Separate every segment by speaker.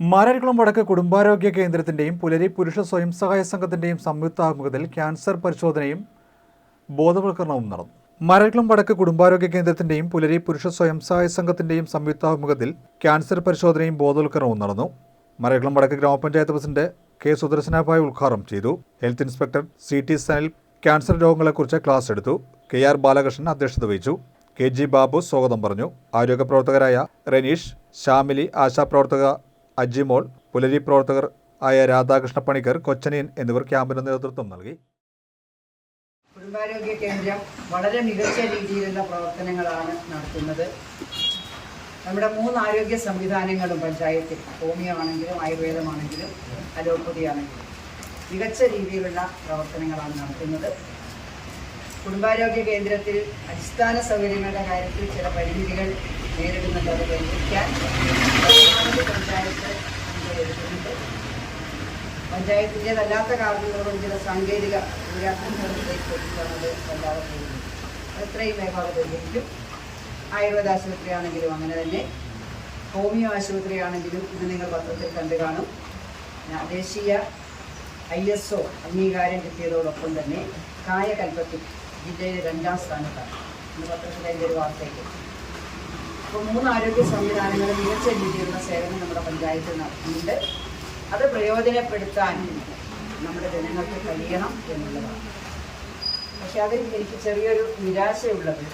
Speaker 1: മാരാരിക്കുളം വടക്ക് കുടുംബാരോഗ്യ കേന്ദ്രത്തിന്റെയും പുലരി പുരുഷ സ്വയം സഹായ സംഘത്തിന്റെയും സംയുക്താഭിമുഖത്തിൽ ക്യാൻസർ പരിശോധനയും ബോധവൽക്കരണവും നടന്നു. മാരാരിക്കുളം വടക്ക് കുടുംബാരോഗ്യ കേന്ദ്രത്തിന്റെയും പുലരി പുരുഷ സ്വയം സഹായ സംഘത്തിന്റെയും സംയുക്താഭിമുഖത്തിൽ ക്യാൻസർ പരിശോധനയും ബോധവൽക്കരണവും നടന്നു. മാരാരിക്കുളം വടക്ക് ഗ്രാമപഞ്ചായത്ത് പ്രസിഡന്റ് കെ സുദർശനാഭായ് ഉദ്ഘാടനം ചെയ്തു. Health inspector C T Sanil cancer രോഗങ്ങളെക്കുറിച്ച് class എടുത്തു. കെ ആർ ബാലകൃഷ്ണൻ അധ്യക്ഷത വഹിച്ചു. കെ ജി ബാബു സ്വാഗതം പറഞ്ഞു. ആരോഗ്യ പ്രവർത്തകരായ റനീഷ് ശ്യാമിലി ആശാപ്രവർത്തക അജിമോൾ പുലരി പ്രവർത്തകർ ആയ രാധാകൃഷ്ണ പണിക്കർ കൊച്ചനിയൻ എന്നിവർ ക്യാമ്പിന് നേതൃത്വം നൽകി.
Speaker 2: കുടുംബാരോഗ്യ കേന്ദ്രം വളരെ മികച്ച രീതിയിലുള്ള പ്രവർത്തനങ്ങളാണ് നടത്തുന്നത്. നമ്മുടെ മൂന്ന് ആരോഗ്യ സംവിധാനങ്ങളും പഞ്ചായത്തിൽ ഹോമിയോ ആണെങ്കിലും ആയുർവേദമാണെങ്കിലും അലോപ്പതി ആണെങ്കിലും മികച്ച രീതിയിലുള്ള പ്രവർത്തനങ്ങളാണ് നടത്തുന്നത്. കുടുംബാരോഗ്യ കേന്ദ്രത്തിൽ അടിസ്ഥാന സൗകര്യങ്ങളുടെ കാര്യത്തിൽ ചില പരിമിതികൾ നേരിടുന്നുണ്ട്. അത് പരിഹരിക്കാൻ പഞ്ചായത്ത് ഉണ്ട് പഞ്ചായത്തിന്റെതല്ലാത്ത കാരണങ്ങളും ചില സാങ്കേതിക ദുരാഗ്രഹങ്ങളിലേക്കൊക്കെയാണത് വല്ലാതെ പോകുന്നത് അത് എത്രയും വേഗം ആയുർവേദ ആശുപത്രിയാണെങ്കിലും അങ്ങനെ തന്നെ. ഹോമിയോ ആശുപത്രിയാണെങ്കിലും ഇത് നിങ്ങൾ പത്രത്തിൽ കണ്ടു കാണും. ദേശീയ ഐ എസ് ഒ അംഗീകാരം കിട്ടിയതോടൊപ്പം തന്നെ കായകൽപ്പത്തിൽ ജില്ലയിലെ രണ്ടാം സ്ഥാനത്താണ്. ഇന്ന് പത്രത്തിൽ അതിന്റെ ഒരു വാർത്തയ്ക്ക് അപ്പോൾ മൂന്ന് ആരോഗ്യ സംവിധാനങ്ങൾ മികച്ച രീതിയിലുള്ള സേവനം നമ്മുടെ പഞ്ചായത്തിൽ നടത്തുന്നുണ്ട്. അത് പ്രയോജനപ്പെടുത്താൻ നമ്മുടെ ജനങ്ങൾക്ക് കഴിയണം എന്നുള്ളതാണ്. പക്ഷെ അതിൽ എനിക്ക് ചെറിയൊരു നിരാശയുള്ളത്.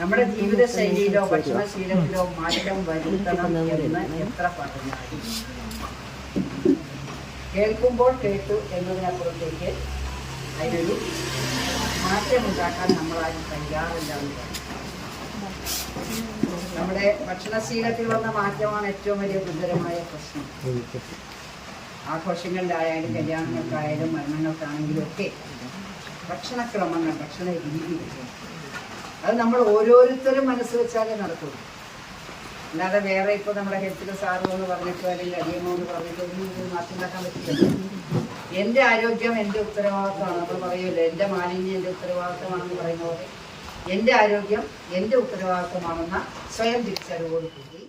Speaker 2: നമ്മുടെ ജീവിതശൈലിയിലോ ഭക്ഷണശീലത്തിലോ മാറ്റം വരുത്തണം എന്ന് എത്ര പറഞ്ഞാലും. കേൾക്കുമ്പോൾ കേട്ടു എന്നതിനപ്പുറത്തേക്ക് അതിനൊരു മാറ്റമുണ്ടാക്കാൻ നമ്മളാരും തയ്യാറില്ല എന്നുള്ളതാണ് നമ്മുടെ ഭക്ഷണശീലത്തിൽ വന്ന മാറ്റമാണ് ഏറ്റവും വലിയ ഗുരുതരമായ പ്രശ്നം. ആഘോഷങ്ങളിലായാലും കല്യാണങ്ങൾക്കായാലും മരണങ്ങൾക്കാണെങ്കിലും ഒക്കെ ഭക്ഷണക്രമങ്ങൾ ഭക്ഷണ രീതി. അത് നമ്മൾ ഓരോരുത്തരും മനസ്സ് വെച്ചാലേ നടക്കുള്ളൂ. അല്ലാതെ വേറെ ഇപ്പോൾ നമ്മുടെ ഹെൽത്തിൽ സാറ് എന്ന് പറഞ്ഞിട്ടോ അല്ലെങ്കിൽ അടിയമ്മോ എന്ന് പറഞ്ഞിട്ടോ ഒന്നും ഇത് മാറ്റം ഉണ്ടാക്കാൻ പറ്റില്ല. എന്റെ ആരോഗ്യം എന്റെ ഉത്തരവാദിത്തമാണ്. നമ്മൾ പറയുമല്ലോ എന്റെ മാലിന്യം എന്റെ ഉത്തരവാദിത്തമാണെന്ന് പറയുന്ന പോലെ എന്റെ ആരോഗ്യം എന്റെ ഉത്തരവാദിത്തമാണെന്ന സ്വയം തിരിച്ചറിവോട് കൂടി